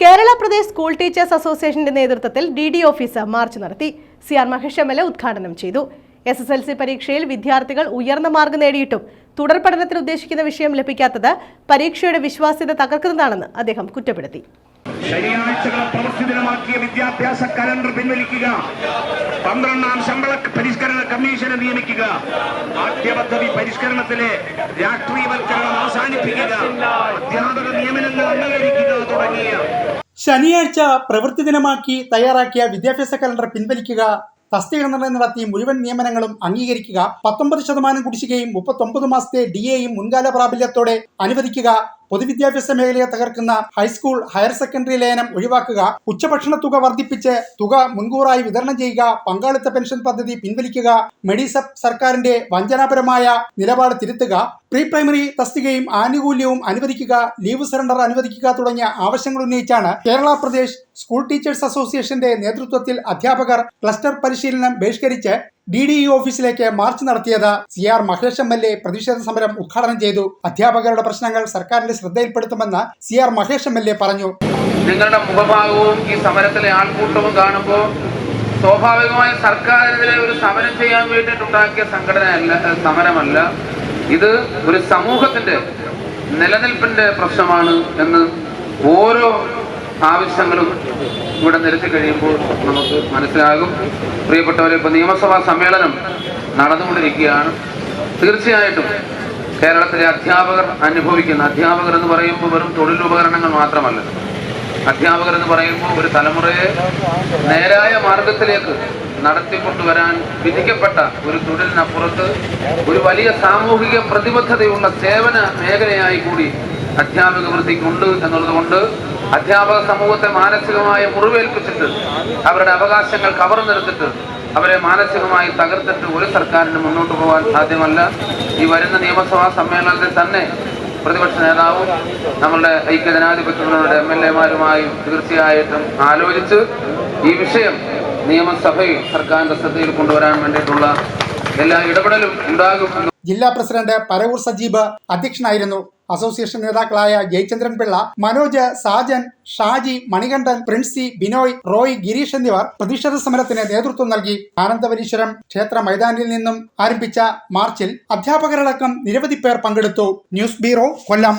Kerala Pradesh school teachers അസോസിയേഷന്റെ നേതൃത്വത്തിൽ D D office march നടത്തി. C R Mahesh M L A ഉദ്ഘാടനം ചെയ്തു. എസ് എസ് എൽ സി പരീക്ഷയിൽ വിദ്യാർത്ഥികൾ ഉയർന്ന മാർക്ക് നേടിയിട്ടും തുടർ പഠനത്തിന് ഉദ്ദേശിക്കുന്ന വിഷയം ലഭിക്കാത്തത് പരീക്ഷയുടെ വിശ്വാസ്യത തകർക്കുന്നതാണെന്ന് അദ്ദേഹം കുറ്റപ്പെടുത്തി. ശനിയാഴ്ചകളെ പ്രവൃത്തി ദിനമാക്കിയ വിദ്യാഭ്യാസ കലണ്ടർ പിൻവലിക്കുക. പന്ത്രണ്ടാം ശമ്പള പരിഷ്കരണ കമ്മീഷനെ നിയമിക്കുക. പാഠ്യപദ്ധതി പരിഷ്കരണത്തിലെ രാഷ്ട്രീയവൽക്കരണം അവസാനിപ്പിക്കുക. അധ്യാപക നിയമനങ്ങൾ അംഗീകരിക്കുക തുടങ്ങിയ ശനിയാഴ്ച പ്രവൃത്തി ദിനമാക്കി തയ്യാറാക്കിയ വിദ്യാഭ്യാസ കലണ്ടർ പിൻവലിക്കുക തസ്തിക നിർണയം നടത്തി മുഴുവൻ നിയമനങ്ങളും അംഗീകരിക്കുക പത്തൊമ്പത് ശതമാനം കുടിശ്ശികയും മുപ്പത്തൊമ്പത് മാസത്തെ ഡി എയും മുൻകാല പ്രാബല്യത്തോടെ അനുവദിക്കുക പൊതുവിദ്യാഭ്യാസ മേഖലയെ തകർക്കുന്ന ഹൈസ്കൂൾ ഹയർ സെക്കൻഡറി ലയനം ഒഴിവാക്കുക ഉച്ചഭക്ഷണ തുക വർദ്ധിപ്പിച്ച് തുക മുൻകൂറായി വിതരണം ചെയ്യുക പങ്കാളിത്ത പെൻഷൻ പദ്ധതി പിൻവലിക്കുക മെഡിസബ് സർക്കാരിന്റെ വഞ്ചനാപരമായ നിലപാട് തിരുത്തുക പ്രീ പ്രൈമറി തസ്തികയും ആനുകൂല്യവും അനുവദിക്കുക ലീവ് സറണ്ടർ അനുവദിക്കുക തുടങ്ങിയ ആവശ്യങ്ങൾ ഉന്നയിച്ചാണ് കേരള പ്രദേശ് സ്കൂൾ ടീച്ചേഴ്സ് അസോസിയേഷന്റെ നേതൃത്വത്തിൽ അധ്യാപകർ ക്ലസ്റ്റർ പരിശീലനം ബഹിഷ്കരിച്ച് ഡി ഡി ഇ ഓഫീസിലേക്ക് മാർച്ച് നടത്തിയത്. C R Mahesh M L A പ്രതിഷേധ സമരം ഉദ്ഘാടനം ചെയ്തു. അധ്യാപകരുടെ പ്രശ്നങ്ങൾ സർക്കാരിന്റെ ശ്രദ്ധയിൽപ്പെടുത്തുമെന്ന് C R Mahesh M L A പറഞ്ഞു. നിങ്ങളുടെ മുഖഭാഗവും ഈ സമരത്തിലെ ആൾക്കൂട്ടവും കാണുമ്പോൾ സ്വാഭാവികമായും സർക്കാരിനെതിരെ ഒരു സമരം ചെയ്യാൻ വേണ്ടിയിട്ടുണ്ടാക്കിയ സംഘടനയല്ല സമരമല്ല. ഇത് ഒരു സമൂഹത്തിന്റെ നിലനിൽപ്പിന്റെ പ്രശ്നമാണ് എന്ന് ഓരോ ആവശ്യങ്ങളും ഇവിടെ നിരത്തി കഴിയുമ്പോൾ നമുക്ക് മനസ്സിലാകും. പ്രിയപ്പെട്ടവരെ ഇപ്പോൾ നിയമസഭാ സമ്മേളനം നടന്നുകൊണ്ടിരിക്കുകയാണ്. തീർച്ചയായിട്ടും കേരളത്തിലെ അധ്യാപകർ അനുഭവിക്കുന്ന അധ്യാപകർ എന്ന് പറയുമ്പോൾ വെറും തൊഴിലുപകരണങ്ങൾ മാത്രമല്ല. അധ്യാപകർ എന്ന് പറയുമ്പോൾ ഒരു തലമുറയെ നേരായ മാർഗത്തിലേക്ക് നടത്തിക്കൊണ്ടുവരാൻ വിധിക്കപ്പെട്ട ഒരു തൊഴിലിനപ്പുറത്ത് ഒരു വലിയ സാമൂഹിക പ്രതിബദ്ധതയുള്ള സേവന മേഖലയായി കൂടി അധ്യാപക വൃത്തിക്കുണ്ട് എന്നുള്ളതുകൊണ്ട് അധ്യാപക സമൂഹത്തെ മാനസികമായി മുറിവേൽപ്പിച്ചിട്ട് അവരുടെ അവകാശങ്ങൾ കവർന്നെടുത്തിട്ട് അവരെ മാനസികമായി തകർത്തിട്ട് ഒരു സർക്കാരിന് മുന്നോട്ട് പോകാൻ സാധ്യമല്ല. ഈ വരുന്ന നിയമസഭാ സമ്മേളനത്തിൽ തന്നെ പ്രതിപക്ഷ നേതാവും നമ്മളുടെ ഐക്യജനാധിപത്യങ്ങളുടെ എം എൽ എമാരുമായും തീർച്ചയായിട്ടും ആലോചിച്ച് ഈ വിഷയം നിയമസഭയിൽ സർക്കാരിന്റെ ശ്രദ്ധയിൽ കൊണ്ടുവരാൻ വേണ്ടിയിട്ടുള്ള എല്ലാ ഇടപെടലും ഉണ്ടാകും ജില്ലാ പ്രസിഡന്റ് പരവൂർ സജീബ് അധ്യക്ഷനായിരുന്നു. അസോസിയേഷൻ നേതാക്കളായ ജയചന്ദ്രൻ പിള്ള മനോജ് സാജൻ ഷാജി മണികണ്ഠൻ പ്രിൻസി ബിനോയ് റോയ് ഗിരീഷ് എന്നിവർ പ്രതിഷേധ സമരത്തിന് നേതൃത്വം നൽകി. ആനന്ദവരീശ്വരം ക്ഷേത്ര മൈതാനിൽ നിന്നും ആരംഭിച്ച മാർച്ചിൽ അധ്യാപകരടക്കം നിരവധി പേർ പങ്കെടുത്തു. News bureau Kollam.